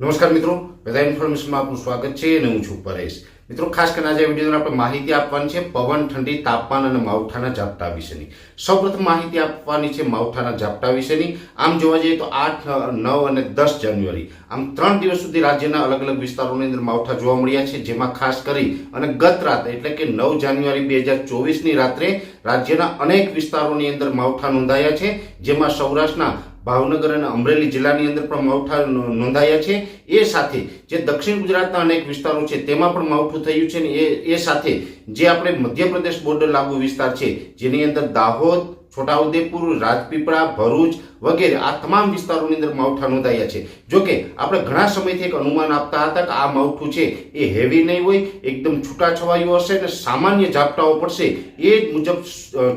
નમસ્કાર મિત્રો, બધા ઇન્ફોર્મેશનમાં આપનું સ્વાગત છે અને હું છું પરેશ. મિત્રો, ખાસ કરીને આજે વિડીયોની આપણે માહિતી આપવાની છે પવન, ઠંડી, તાપમાન અને માવઠાના ઝાપટા વિશેની. સૌપ્રથમ માહિતી આપવાની છે માવઠાના ઝાપટા વિશેની. આમ જોવા જઈએ તો આઠ, નવ અને દસ જાન્યુઆરી. આમ ત્રણ દિવસ સુધી રાજ્યના અલગ અલગ વિસ્તારોની અંદર માવઠા જોવા મળ્યા છે, જેમાં ખાસ કરી અને ગત રાત એટલે કે નવ જાન્યુઆરી બે હજાર ચોવીસની રાત્રે રાજ્યના અનેક વિસ્તારોની અંદર માવઠા નોંધાયા છે, જેમાં સૌરાષ્ટ્રના ભાવનગર અને અમરેલી જિલ્લાની અંદર પણ માવઠા નોંધાયા છે. એ સાથે જે દક્ષિણ ગુજરાતના અનેક વિસ્તારો છે, તેમાં પણ માવઠું થયું છે ને એ એ સાથે જે આપણે મધ્યપ્રદેશ બોર્ડર લાગુ વિસ્તાર છે, જેની અંદર દાહોદ છોટાઉદેપુર, રાજપીપળા, ભરૂચ વગેરે આ તમામ વિસ્તારોની અંદર માવઠા નોંધાયા છે. જોકે આપણે ઘણા સમયથી એક અનુમાન આપતા હતા કે આ માવઠું છે એ હેવી નહીં હોય, એકદમ છૂટાછવાયું હશે અને સામાન્ય ઝાપટાઓ પડશે એ જ મુજબ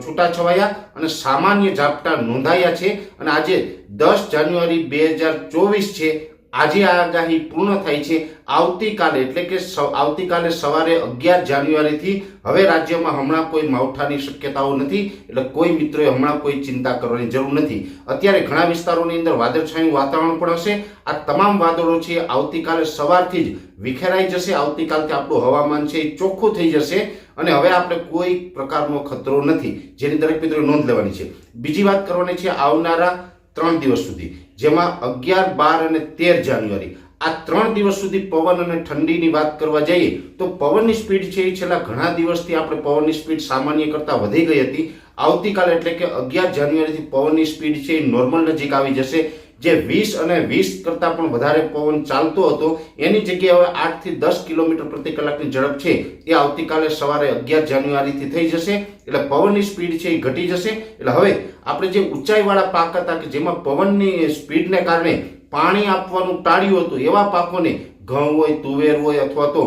છૂટાછવાયા અને સામાન્ય ઝાપટા નોંધાયા છે. અને આજે દસ જાન્યુઆરી બે હજાર ચોવીસ છે આજે આગાહી પૂર્ણ થાય છે. આવતીકાલે એટલે કે આવતીકાલે સવારે અગિયાર જાન્યુઆરીથી હવે રાજ્યમાં હમણાં કોઈ માવઠાની શક્યતાઓ નથી, એટલે કોઈ મિત્રોએ હમણાં કોઈ ચિંતા કરવાની જરૂર નથી. અત્યારે ઘણા વિસ્તારોની અંદર વાદળછાયું વાતાવરણ પણ હશે. આ તમામ વાદળો છે, આવતીકાલે સવારથી જ વિખેરાઈ જશે. આવતીકાલથી આપણું હવામાન છે એ ચોખ્ખું થઈ જશે અને હવે આપણે કોઈ પ્રકારનો ખતરો નથી. જેની દરેક મિત્રોએ નોંધ લેવાની છે. બીજી વાત કરવાની છે આવનારા ત્રણ દિવસ સુધી. જેમાં અગિયાર, બાર અને તેર જાન્યુઆરી. આ ત્રણ દિવસ સુધી પવન અને ઠંડીની વાત કરવા જઈએ, તો પવનની સ્પીડ છે એ છેલ્લા ઘણા દિવસથી આપણે પવનની સ્પીડ સામાન્ય કરતાં વધી ગઈ હતી. આવતીકાલે એટલે કે અગિયાર જાન્યુઆરીથી પવનની સ્પીડ છે એ નોર્મલ નજીક આવી જશે. જે વીસ અને વીસ કરતાં પણ વધારે પવન ચાલતો હતો, એની જગ્યાએ હવે આઠથી દસ કિલોમીટર પ્રતિ કલાકની ઝડપ છે. એ આવતીકાલે સવારે અગિયાર જાન્યુઆરીથી થઈ જશે, એટલે પવનની સ્પીડ છે એ ઘટી જશે. એટલે હવે આપણે જે ઊંચાઈવાળા પાક હતા કે જેમાં પવનની સ્પીડને કારણે પાણી આપવાનું ટાળ્યું હતું, એવા પાકોને ઘઉં હોય, તુવેર હોય અથવા તો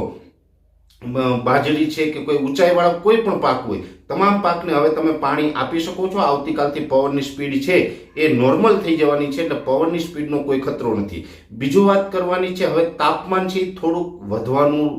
બાજરી છે કે કોઈ ઊંચાઈવાળા કોઈ પણ પાક હોય, તમામ પાકને હવે તમે પાણી આપી શકો છો. આવતીકાલથી પવનની સ્પીડ છે એ નોર્મલ થઈ જવાની છે એટલે પવનની સ્પીડનો કોઈ ખતરો નથી. બીજું વાત કરવાની છે, હવે તાપમાન છે થોડુંક વધવાનું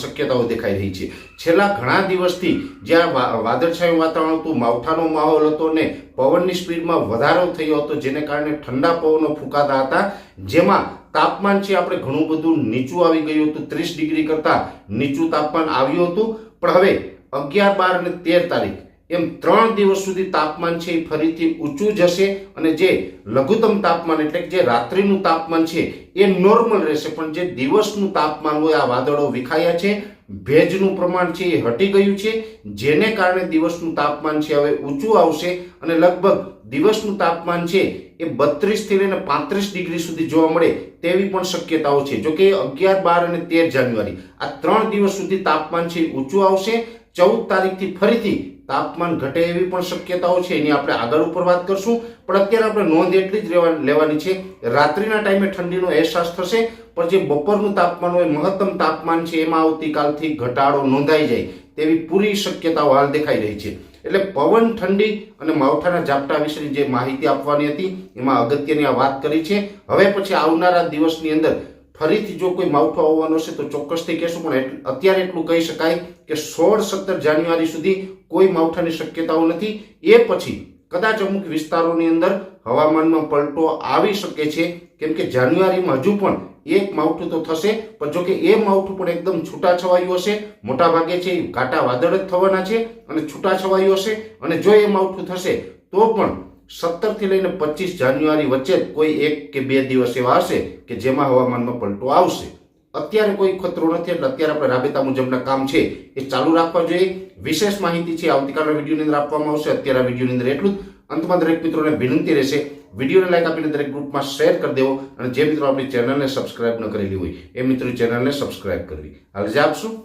શક્યતાઓ દેખાઈ રહી છે. છેલ્લા ઘણા દિવસથી જ્યાં વાદળછાયું વાતાવરણ હતું, માવઠાનો માહોલ હતો ને પવનની સ્પીડમાં વધારો થયો હતો, જેને કારણે ઠંડા પવનો ફૂંકાતા હતા, જેમાં તાપમાન છે, આપણે ઘણું બધું નીચું આવી ગયું હતું, ત્રીસ ડિગ્રી કરતાં નીચું તાપમાન આવ્યું હતું. પણ હવે અગિયાર, બાર અને તેર તારીખ, એમ ત્રણ દિવસ સુધી તાપમાન છે એ ફરીથી ઊંચું જશે અને જે લઘુત્તમ તાપમાન એટલે કે જે રાત્રિનું તાપમાન છે એ નોર્મલ રહેશે. પણ જે દિવસનું તાપમાન હોય, આ વાદળો વિખાયા છે. ભેજનું પ્રમાણ છે એ હટી ગયું છે, જેને કારણે દિવસનું તાપમાન છે હવે ઊંચું આવશે અને લગભગ દિવસનું તાપમાન છે એ બત્રીસથી લઈને પાંત્રીસ ડિગ્રી સુધી જોવા મળે તેવી પણ શક્યતાઓ છે. જો કે અગિયાર, બાર અને તેર જાન્યુઆરી આ ત્રણ દિવસ સુધી તાપમાન છે ઊંચું આવશે. ચૌદ તારીખથી ફરીથી તાપમાન ઘટે એવી પણ શક્યતાઓ છે, એની આપણે આગળ ઉપર વાત કરશું. પણ અત્યારે આપણે નોંધ એટલી જ લેવા- લેવાની છે, રાત્રિના ટાઈમે ઠંડીનો અહેસાસ થશે, પણ જે બપોરનું તાપમાન હોય, મહત્તમ તાપમાન છે, એમાં આવતીકાલથી ઘટાડો નોંધાઈ જાય, તેવી પૂરી શક્યતાઓ હાલ દેખાઈ રહી છે. એટલે પવન, ઠંડી અને માવઠાના ઝાપટા વિશેની જે માહિતી આપવાની હતી, એમાં અગત્યની આ વાત કરી છે. હવે પછી આવનારા દિવસની અંદર ફરીથી જો કોઈ માવઠો આવવાનો છે તો ચોક્કસથી કહેશું, પણ અત્યારે એટલું કહી શકાય કે સોળ સત્તર જાન્યુઆરી સુધી કોઈ માવઠાની શક્યતાઓ નથી. એ પછી કદાચ અમુક વિસ્તારોની અંદર હવામાનમાં પલટો આવી શકે છે. કેમ કે જાન્યુઆરીમાં હજુ પણ એક માવઠું તો થશે, પણ જોકે એ માવઠું પણ એકદમ છૂટાછવાયું હશે. મોટા ભાગે છે ઘાટા વાદળ જ થવાના છે અને છૂટાછવાયું હશે. અને જો એ માવઠું થશે, તો પણ સત્તરથી લઈને પચીસ જાન્યુઆરી વચ્ચે કોઈ એક કે બે દિવસ એવા હશે કે જેમાં હવામાનમાં પલટો આવશે. અત્યારે કોઈ ખતરો નથી, એટલે અત્યારે આપણે રાબેતા મુજબના કામ છે એ ચાલુ રાખવા જોઈએ. વિશેષ માહિતી છે, આવતીકાલના વિડીયોની અંદર આપવામાં આવશે. અત્યારે આ વિડીયોની અંદર એટલું જ. અંતમાં દરેક મિત્રોને વિનંતી રહેશે, વિડીયોને લાઈક આપીને દરેક ગ્રુપમાં શેર કરી દેવો અને જે મિત્રો આપણી ચેનલને સબસ્ક્રાઇબ ન કરેલી હોય, એ મિત્રો ચેનલને સબસ્ક્રાઇબ કરવી. હાલ જે આપશું.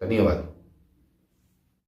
ધન્યવાદ.